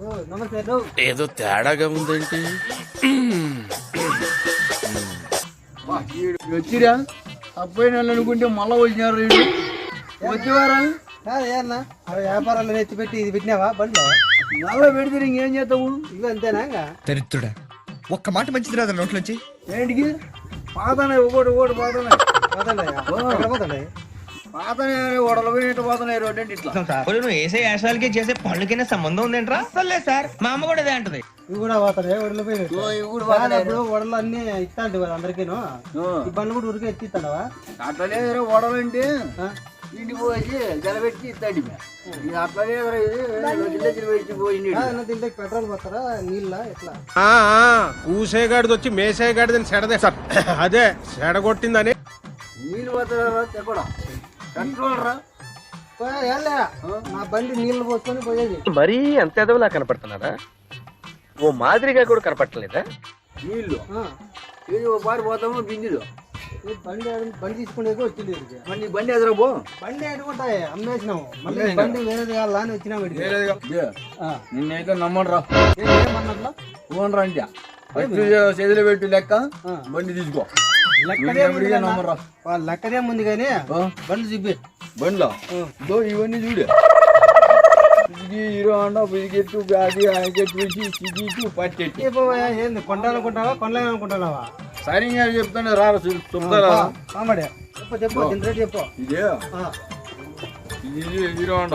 ఓ, నమస్తే నువ్వు ఏదో తేడాగా ఉందేంటి? వచ్చిరా? అబ్బాయి నన్ను అనుకుంటే మళ్ళా వచ్చినారు వీళ్ళు. వచ్చేవారా? వ్యాపారాలు ఎత్తి పెట్టి ఇది పెట్టినావా? బండిలో? మళ్ళా పెడితే ఇంకేం చేస్తావు? ఇవి అంతేనా దరిద్రుడా. ఒక్క మాట మంచిది రాదు నోట్లోంచి. ఏంటికి? పాతనే ఒకటి ఒకటి పాతనే. పోతాండయ్యా. ఎక్కడ నువ్వు వేసే యాశాలకి చేసే పనులకైనా సంబంధం ఉందేంట్రా? అసలు లేదు సార్. మా అమ్మ కూడా అదే అంటది. ఇవి కూడా పోతాయి కాదు, అందరికీను. ఈ బండ్లు కూడా ఉరికి ఎత్తిస్తాడవా? అంటే జలబెట్టి ఇస్తాడు. ఇది ఇది పెట్రోల్ పోతారా? నీళ్ళ? ఎట్లా? కూసేగాడిది వచ్చి మేసేగాడిదని సెడదే సార్. అదే సెడగొట్టిందని. నీళ్ళు పోతారా? తెక్కడా నా బండి నీళ్ళు పోసుకొని పోయేది. మరీ అంత ఎదవలా కనపడుతున్నారా ఓ మాదిరిగా కూడా కనపడలేదా నీళ్ళు. ఇది ఓ పారి పోతాము బిందులు ఈ బండి బండి తీసుకునేది వచ్చింది నీ బండి ఎదురా పో. బండి ఎడుకుంటాయి అమ్మేసినాము. మళ్ళీ బండి వేరేది కావాలా అని వచ్చినాము ఇక్కడికి. ఇదే, ఆ. నిన్నైతే ఫోన్ చేతిలో పెట్టి లెక్క. బండి తీసుకో. లెక్కదే ఉంది కానీ ఆ, బండి చూపి. బండిలో. ఇదో ఇవన్నీ చూడు. ఇది హీరో అండ బిజికెట్టు బ్యాగి ఆయకెట్టు వేసి సిగిట్టు పట్టెట్టు ఏ బాబాయ్, ఏంది కొండాలనుకుంటావా కొనలేమనుకుంటున్నావా సరిగా చెప్తాను రా చెప్తారా? కామడే. చెప్పు చెప్పు రేటు చెప్పు. ఇదే? ఆ, ఇది హీరో అండ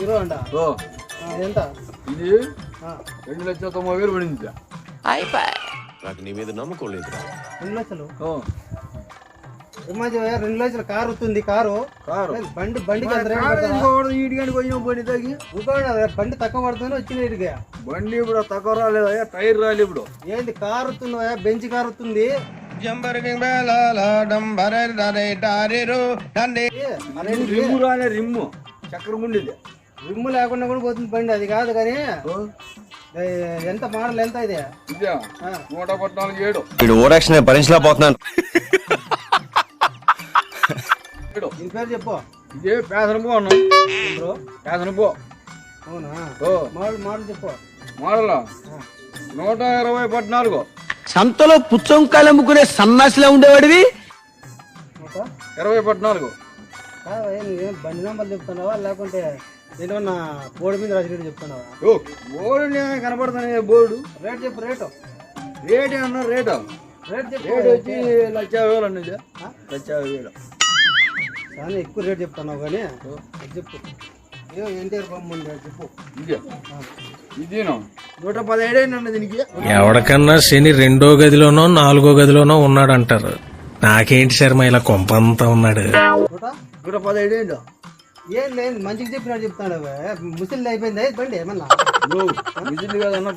హీరో అంట ఓ ఆ, ఎంత? ఇది ఆ, రెండు లక్షల తొంభై వేలు పడింది. నాకు నీ మీద నమ్మకం లేదురా రెండు లక్షలు? రెండు లక్షలు కారు వస్తుంది కారు. కారు? లేదు, బండి? ఇంకోటి ఈడికాడికి కొంచెం బండి తగ్గి బండి తక్కువ పడుతుంది వచ్చింది బండి ఇప్పుడు తక్కువ రాలేదు అయ్యా టైర్ రాలేదు ఇప్పుడు. ఏంది కారు వస్తుంది బెంచ్ కారు వస్తుంది? రిమ్ము రాలే రిమ్ము చక్రం ఉండేది రిమ్ము లేకుండా కూడా పోతుంది బండి. అది కాదు కానీ ఎంత మోడల్ ఎంత ఇది? నూట పద్నాలుగు ఏడు. వీడు ఓరాక్షన్ భరించలేకపోతున్నాను ఏడు. దీని పేరు చెప్పు. ఇదే పేసన పో అన్నాం. బ్రో. పేసన పో. అవునా? ఓ. మోడల్ మోడల్ చెప్పు. మోడల్? నూట ఇరవై పద్నాలుగు. సంతలో పుచ్చంకాయలు అమ్ముకునే సన్నాసిలా ఉండేవాడివి? ఇరవై పద్నాలుగు. బండి నెంబర్ చెప్తున్నావా? లేకుంటే ఏమన్నా బోర్డు మీద రాసి చెప్తున్నావా? ఓ బోర్డు కనపడుతున్నాయి బోర్డు. రేట్ చెప్పు రేటు. రేట్ అన్న రేటు? రేట్ చెప్పు. రేట్ వచ్చి లక్ష వేలు అన్నది? లక్ష వేలు. చాలా ఎక్కువ రేట్ చెప్తున్నావు కానీ చెప్పు. ఎవడికన్నా శని రెండో గదిలోనో నాలుగో గదిలోనో ఉన్నాడంటారు. నాకేంటి శర్మ ఇలా కొంపంతా ఉన్నాడు. నూట పదిహేడు ఏం లేదు మంచిగా చెప్పినట్టు చెప్తాడు. ముసలి అయిపోయింది? బండి ఏమన్నా? విజిల్ కాదన్న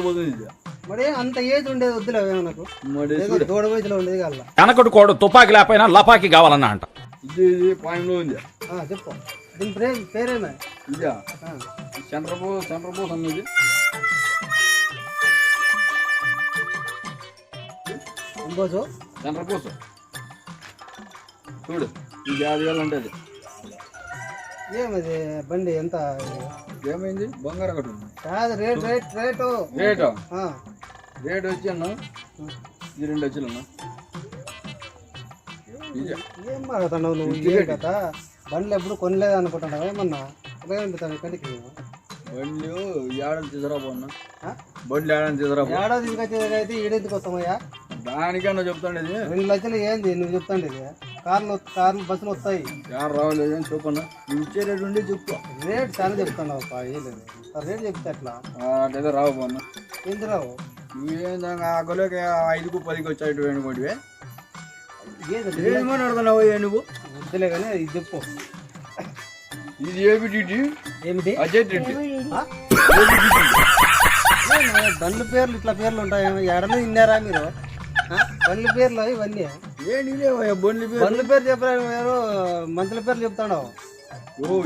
పోతుంది ఇది. మరి అంత ఏజ్ ఉండేది వద్దులే నాకు వయసులో ఉండేది కాదు వెనకటి కోడు తుపాకి లేకపోయినా లపాకి కావాలన్నా అంట. ఇది ఇది పాయింట్లో ఉంది. చెప్పు. దీని పేరు పేరేమే ఇదా. ఆ, సెంటర్ పో సెంటర్ పోస్ అన్నది చూడు ఇది. యాభై వేలు అంటే అది. ఏమది బండి ఎంత? ఏమైంది? బంగారం ఒకటి ఉంది. కాదు rate rate rate. Rate? Rate వచ్చి అన్న ఇది రెండు వచ్చి అన్న. ఏం మాట్లాడుతున్నావు నువ్వు? ఏం. కదా బండ్లు ఎప్పుడు కొనలేదు అనుకుంటున్నావు ఏమన్నా ఉపయోగం పెడతాను కంటికి బండ్లు ఏడాది తీసుకురాబో అన్న. ఆ? బండ్లు ఏడాది తీసుకురాబో ఏడాది తీసుకొచ్చేది అయితే ఈడెందుకు వస్తామయ్యా? దానికన్నా చెప్తాండి ఇది రెండు లక్షలు ఏంది? నువ్వు చెప్తాండి ఇది కార్లు కార్లు బస్సులు వస్తాయి. యారు రావలేదు అని చెప్పన్న నువ్వు ఇచ్చే రేటు ఉండి చెప్పు. రేట్ చాలా చెప్తున్నావు అప్పా ఏం లేదు. ఆ రేట్ చెప్తే అట్లయితే రావు ఏంది రావు? నువ్వేం ఆ గొలకి ఐదుకు పదికి వచ్చాయి అనుకోటివే ఏది ఏం మాట్లాడుతున్నావు ఏ నువ్వు? వద్దులే కానీ ఇది చెప్పు. ఇది ఏబిటి ఏమిటి? అజయ్ రెడ్డి. ఆ? ఏం బండ్ల పేర్లు ఇట్లా పేర్లు ఉంటాయి. ఎడలు విన్నారా మీరు? బండ్ల పేర్లు ఇవన్నీ. బండ్లు పేరు. పేరు చెప్పరా మంత్రుల చెప్తాడు ఓ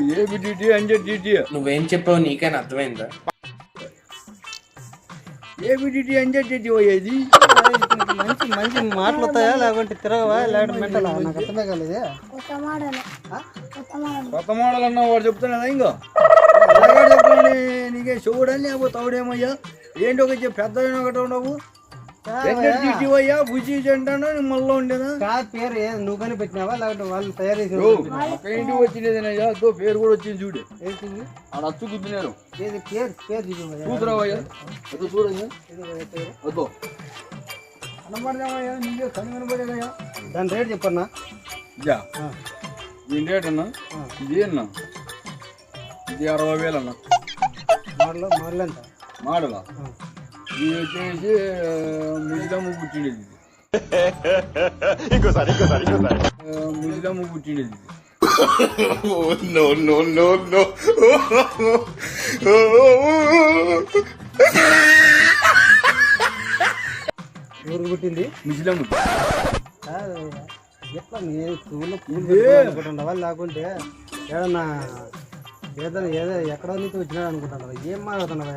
నువ్వేం చెప్పావు నీకైనా అర్థమైందా? ఏబిటి అంజెడ్ డిటి ఇది మంచి మంచి మాటలు వస్తాయా లేకుంటే తిరగవా? లేకుంటే మెంటలా? నాకు అర్థమే కాలేదే. ఆ? కొత్త మోడల్. అన్న వాడు చెప్తాను ఇంకా? చెప్తాను నీకే చూడని లేకపోతే తౌడేమయ్యా ఏంటి ఒక చెప్పు పెద్ద ఒకటి ఉండవు? అయ్యా బుజ్జి అంటాను మళ్ళీ ఉండేదా? కాదు పేరు ఏ నువ్వు కానీ పెట్టినావా? లేకపోతే వాళ్ళు తయారు చేసి ఇంటికి వచ్చినదేనయ్యా దో పేరు కూడా వచ్చింది చూడు. ఏంటిది? ఆడ అచ్చు గుద్దినారు ఏది? పేరు? పేరు చూపించు. చూతురావయ్యా వద్దు కనబడదామయ్యా నీకే కను కనబడేదయ్యా దాని రేట్ చెప్పన్నా? ఇదా. దీని రేట్ అన్నా? ఇది అన్నా? ఇది అరవై వేలు అన్నా? మరలో మరలు ఎంత? మాడలా? ఇది వచ్చేసి పుట్టిండేది ఇది మిజిదమ్ము పుట్టిండేది ఇది ఊరు పుట్టింది? మిజిదమ్ము కాదు ఎట్లా పూలు. పెట్టుకోవాలి అనుకుంటున్నావా? లేకుంటే ఏదన్నా ఏదైనా ఏదో ఎక్కడో నుంచి వచ్చినాడు అనుకుంటున్నావా? ఏం మాట్లాడుతున్నావా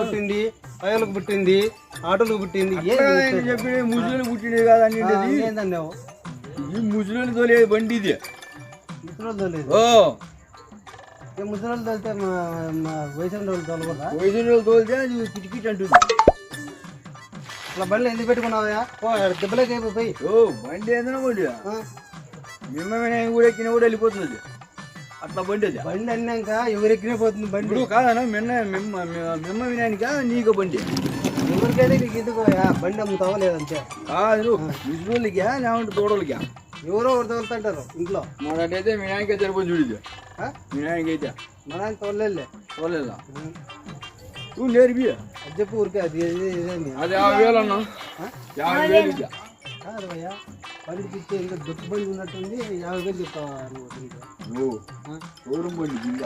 పుట్టింది? పైలకు పుట్టింది ఆటోలకు పుట్టింది చెప్పి ముసలి పుట్టిండేది కాదు అని ఏందన్నావు ఈ ముసలి తోలేది బండి ఇది. ముసలి తోలేదు ముసలి తోలితే మా మా వయసు వాళ్ళు తోలకూడదా? వయసు తోలితే అది కిటికీట్ అంటుంది. అట్లా బండ్లు ఎందుకు పెట్టుకున్నావా ఓ దెబ్బలకి ఓ బండి ఏందన్నా బండి. మిమ్మల్ని కూడా ఎక్కినా కూడా వెళ్ళిపోతుంది. అట్లా బండి అది బండి అన్నాక ఎవరెక్కినా పోతుంది బండి ఇప్పుడు కాదన్నా మిన్న మిమ్మ మిమ్మ వినాయనికా నీకు బండి ఎవరికైతే నీకు ఎందుకు పోయా బండి అమ్ముతావా లేదంతే కాదు ముసలికా లేకుంటే తోడలకా ఎవరో ఒకరు తోలుతుంటారు ఇంట్లో మాకైతే వినాయక సరిపోయి చూడిది ఆ? వినాయక అయితే మన ఆయన తోలలే తోలేదా నువ్వు నేర్పి అది చెప్పు ఊరికే అది ఇది ఇదేంది అది యాభై వేలు అన్నా యాభై వేలు ఇచ్చా ఇచ్చే ఇంకా బండి ఉన్నట్టుంది యాభై వేలు చెప్తావా నువ్వు? నువ్వు షోరూమ్ బండి కింద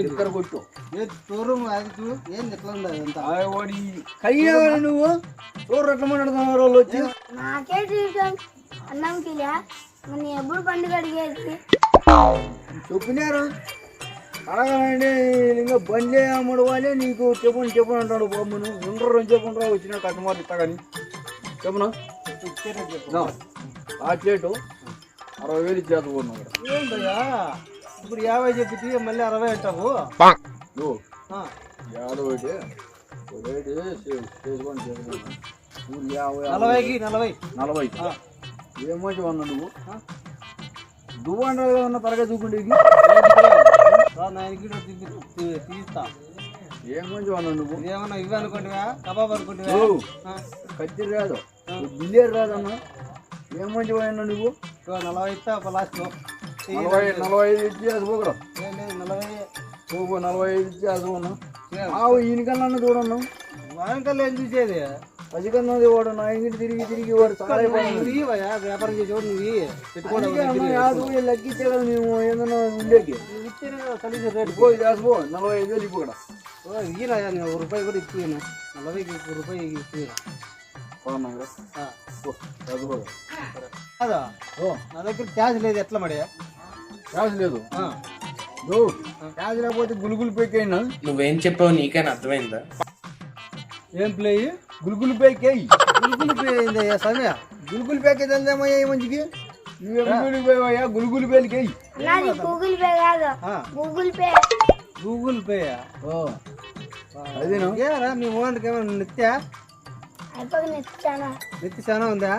ఎక్కడ కొట్టు ఏ షోరూమ్ అది ఏంది ఎట్లా ఉండదు అంతా కయ్యా నువ్వు? చూడరు ఎట్లా వాళ్ళు వచ్చి? నాకే తీయటం అన్నం కిలా మన ఎప్పుడు పండుగ అడిగేది? చెప్పినారు? అడగనండి ఇంకా బండి అమ్ముడు వాళ్ళే నీకు చెప్పండి చెప్పని అంటాడు బొమ్మను ఉండరు అని చెప్పుంటారా వచ్చిన కస్టమర్ ఇస్తా కానీ. చెప్పునా? నా, ఆ చేటు అరవై వేలు ఇచ్చేస్తున్నావు ఏం భయ్యా ఇప్పుడు యాభై చెప్పి మళ్ళీ అరవై అంటావు? నువ్వు ఆ, యాదవ్ అయితే రేటు చేసుకోండి చేసుకోండి. నువ్వు యాభై నలభైకి నలభై. నలభై. ఏం మంచి అన్నా నువ్వు? నువ్వు అంటారు కదా తరగా చూకుంటే నాయనకి తీస్తా. ఏం మంచి అన్నా నువ్వు? ఇదేమన్నా ఇవి అనుకుంటువా? కబాబ్. ఆ, కత్తి రాదు. బిల్లేరు రాదన్నా ఏం మంచి అన్నా నువ్వు? నలభై ఇస్తా లాస్ట్ నలభై నలభై ఐదు ఇచ్చి అది పోకరా. నలభై పోకు నలభై ఐదు ఇచ్చి అది పోనా ఆవు ఈయనకన్నా చూడన్నా వారంకల్లా ఏం చూసేది? పసికన్నా వాడు నా ఇంటికి తిరిగి తిరిగి వాడు చాలా వ్యాపారం చేసేవాడు నువ్వు. పెట్టుకోవడం యాదు లెక్కిచ్చే కదా మేము ఏదన్నా ఉండేకి? కనీసం రేటు పోయి చేసిపో నలభై ఐదు వేలు ఇప్పుడు ఓ, ఇయ్యరా నేను ఒక రూపాయి కూడా నలభైకి ఒక రూపాయి ఇప్పిను కాదా? ఓ నా దగ్గర క్యాష్ లేదు ఎట్లా మడి? క్యాష్ లేదు. క్యాష్ లేకపోతే గులుగులు పేకైనా నువ్వేం చెప్పావు నీకైనా అర్థమైందా? ఏం ప్లే గులుగులు పేకేయి గుల్గులు పే అయింది సమయ? గులుగులు పేకే తెలిదేమయ్యా ఈ మంచికి? నువ్వే గులుగులు నాది గూగుల్ పే కాదు. Google Pay. Google Pay? ఓ. అదేనా? మీ ఓనర్కి ఏమైనా నిత్య? నిత్య చాలా ఉందా?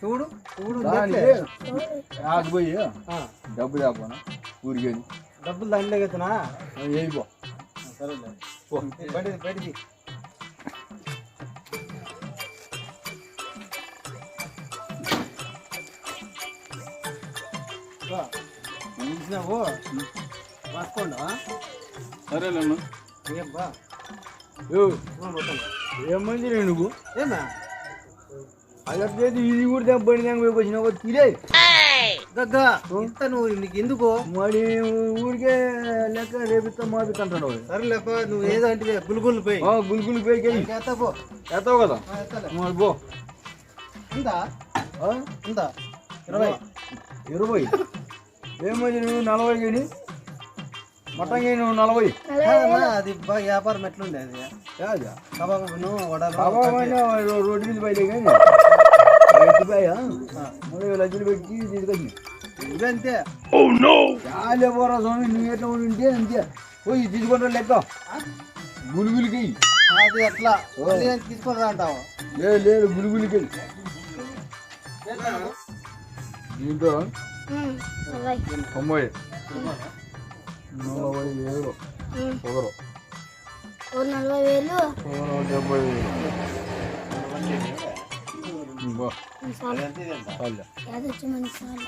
చూడు చూడు దానికి నిత్య. యాభై పోయి ఆ, డబ్బు తేపోనా ఊరికే. డబ్బులు దాంట్లో ఎత్తునా సరేలే. బయటికి బయటికి. చూసినావు రాసుకోండి? ఏం బా ఏం మంచి నువ్వు? ఏమా? అలా చేతి ఇది కూడా దెబ్బని దానికి వచ్చినావు తిరే దగ్గ ఇంత నువ్వు నీకు ఎందుకు? మరి ఊరికే లెక్క రేపిస్తా మాపిస్తుంటాడు వాడు. సరేలేప నువ్వు ఏదో అంటే గుల్గుల్ పోయి. ఆ, గులుగులు పేకేయి పో. ఎత్తావు కదా. మరి పో. ఉందా ఆ? ఉందా ఇరవై. ఇరవై. ఏమది నువ్వు నలభై కానీ? మొత్తం నలభై? అది వ్యాపారం ఎట్లుండే అది? కబాబును రోడ్డు మీద బయట కానీ మూడు వేల లక్షలు పెట్టి తీసుకొచ్చి. ఇదంతే. Oh, చాలా పోరా స్వామి నువ్వు ఎట్లా ఉంటే అంతే. పోయి తీసుకుంటా లెక్క. గులుగులికి అది ఎట్లా? తీసుకుంటా అంటావు? లేదు లేదు గులుగులికి దీంతో తొంభై నలభై వేలు. ఒకరు ఒకరు నలభై వేలు? ఒకరు డెబ్బై వేలు. చాలు.